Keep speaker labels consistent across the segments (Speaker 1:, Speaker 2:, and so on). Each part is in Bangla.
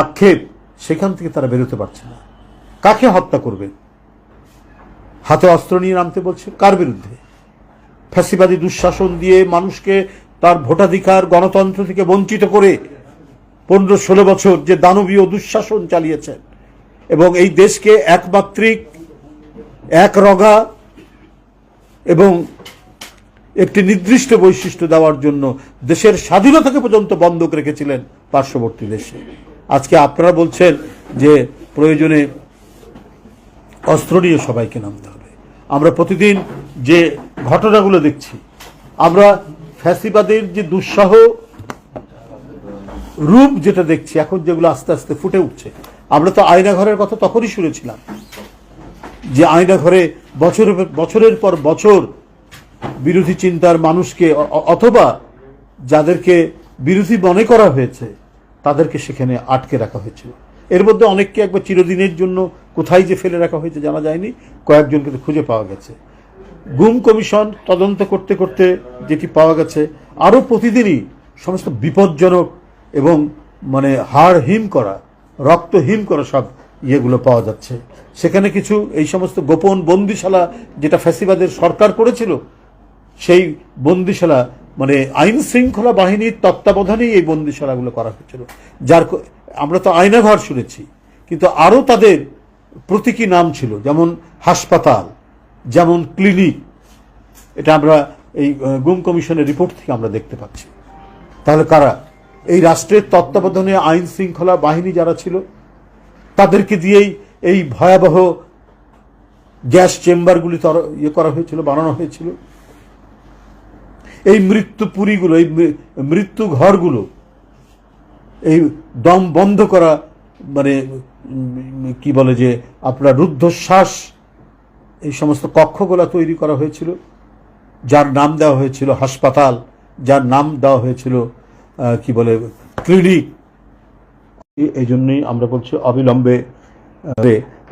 Speaker 1: আক্ষেপ, সেখান থেকে তারা বেরোতে পারছে না। কাকে হত্যা করবে? হাতে অস্ত্র নিয়ে নামতে বলছে কার বিরুদ্ধে? ফ্যাসিবাদী দুঃশাসন দিয়ে মানুষকে তার ভোটাধিকার, গণতন্ত্র থেকে বঞ্চিত করে পনেরো ষোলো বছর যে দানবীয় দুঃশাসন চালিয়েছেন এবং এই দেশকে একমাত্রিক, এক রগা এবং একটি নির্দিষ্ট বৈশিষ্ট্য দেওয়ার জন্য দেশের স্বাধীনতাকে পর্যন্ত বন্ধক রেখেছিলেন পার্শ্ববর্তী দেশে। আজকে আপনারা বলছেন যে প্রয়োজনে অস্ত্র নিয়ে সবাইকে নামতে হবে। আমরা প্রতিদিন যে ঘটনাগুলো দেখছি, আমরা ফ্যাসিবাদের যে দুঃসাহ রূপ যেটা দেখছি, এখন যেগুলো আস্তে আস্তে ফুটে উঠছে, আমরা তো আয়নাঘরের কথা তখনই শুনেছিলাম যে আয়নাঘরে বছরের বছরের পর বছর বিরোধী চিন্তার মানুষকে অথবা যাদেরকে বিরোধী মনে করা হয়েছে তাদেরকে সেখানে আটকে রাখা হয়েছিল। এর মধ্যে অনেককে একবার চিরদিনের জন্য কোথায় যে ফেলে রাখা হয়েছে জানা যায়নি, কয়েকজনকে তো খুঁজে পাওয়া গেছে। গুম কমিশন তদন্ত করতে করতে যেটি পাওয়া গেছে, আরও প্রতিদিনই সমস্ত বিপজ্জনক এবং মানে হাড় হিম করা রক্তহীন করা সব ইয়েগুলো পাওয়া যাচ্ছে। সেখানে কিছু এই সমস্ত গোপন বন্দিশালা যেটা ফ্যাসিবাদের সরকার করেছিল, সেই বন্দিশালা মানে আইন শৃঙ্খলা বাহিনীর তত্ত্বাবধানেই এই বন্দিশালাগুলো করা হয়েছিল যার আমরা তো আয়নাঘর শুনেছি, কিন্তু আরও তাদের প্রতীকী নাম ছিল, যেমন হাসপাতাল, যেমন ক্লিনিক। এটা আমরা এই গুম কমিশনের রিপোর্ট থেকে আমরা দেখতে পাচ্ছি। তাহলে কারা? এই রাষ্ট্রের তত্ত্বাবধানে আইন শৃঙ্খলা বাহিনী যারা ছিল, তাদেরকে দিয়েই এই ভয়াবহ গ্যাস চেম্বারগুলি ইয়ে করা হয়েছিল, বানানো হয়েছিল। এই মৃত্যু মৃত্যুপুরীগুলো এই মৃত্যু ঘরগুলো, এই দম বন্ধ করা মানে কি বলে যে, আপনার রুদ্ধশ্বাস, এই সমস্ত কক্ষগুলো তৈরি করা হয়েছিল, যার নাম দেওয়া হয়েছিল হাসপাতাল, যার নাম দেওয়া হয়েছিল কি বলে, ক্লিনিক। এই জন্যই আমরা বলছি অবিলম্বে,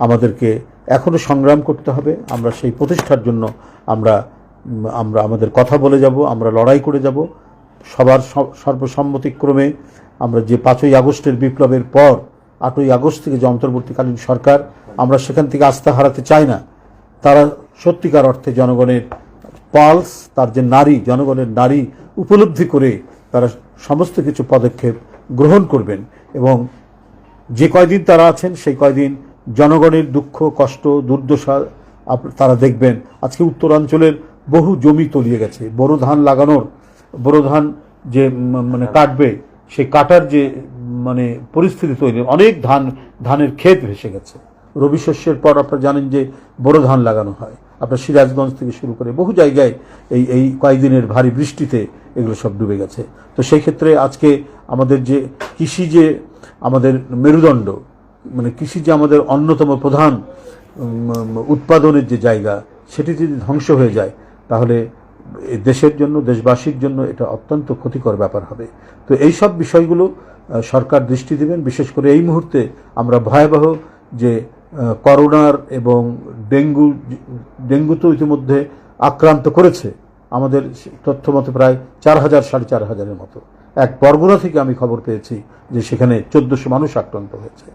Speaker 1: আমাদেরকে এখনও সংগ্রাম করতে হবে, আমরা সেই প্রতিষ্ঠার জন্য আমরা আমরা আমাদের কথা বলে যাব, আমরা লড়াই করে যাব। সবার সর্বসম্মতিক্রমে আমরা যে পাঁচই আগস্টের বিপ্লবের পর, আটই আগস্ট থেকে যে অন্তর্বর্তীকালীন সরকার, আমরা সেখান থেকে আস্থা হারাতে চাই না। তারা সত্যিকার অর্থে জনগণের পালস, তার যে নারী, জনগণের নারী উপলব্ধি করে তারা সমস্ত কিছু পদক্ষেপ গ্রহণ করবেন এবং যে কয়দিন তারা আছেন, সেই কয়দিন জনগণের দুঃখ, কষ্ট, দুর্দশা তারা দেখবেন। আজকে উত্তরাঞ্চলের বহু জমি তলিয়ে গেছে। বোরো ধান লাগানোর বোরো ধান যে মানে কাটবে সেই কাটার যে মানে পরিস্থিতি তৈরি, অনেক ধান, ধানের ক্ষেত ভেসে গেছে। রবি শস্যের পর আপনারা জানেন যে বোরো ধান লাগানো হয়। আপনার সিরাজগঞ্জ থেকে শুরু করে বহু জায়গায় এই এই কয়েকদিনের ভারী বৃষ্টিতে এগুলো সব ডুবে গেছে। তো সেই ক্ষেত্রে আজকে আমাদের যে কৃষি যে আমাদের মেরুদণ্ড মানে কৃষি যে আমাদের অন্যতম প্রধান উৎপাদনের যে জায়গা, সেটি যদি ধ্বংস হয়ে যায় তাহলে দেশের জন্য, দেশবাসীর জন্য এটা অত্যন্ত ক্ষতিকর ব্যাপার হবে। তো এই সব বিষয়গুলো সরকার দৃষ্টি দেবেন। বিশেষ করে এই মুহূর্তে আমরা ভয়াবহ যে করোনার এবং ডেঙ্গু ডেঙ্গু তো ইতিমধ্যে আক্রান্ত করেছে। আমাদের তথ্য মতে প্রায় চার হাজার, সাড়ে চার হাজারের মতো। এক বরগুনা থেকে আমি খবর পেয়েছি যে সেখানে চোদ্দশো মানুষ আক্রান্ত হয়েছে।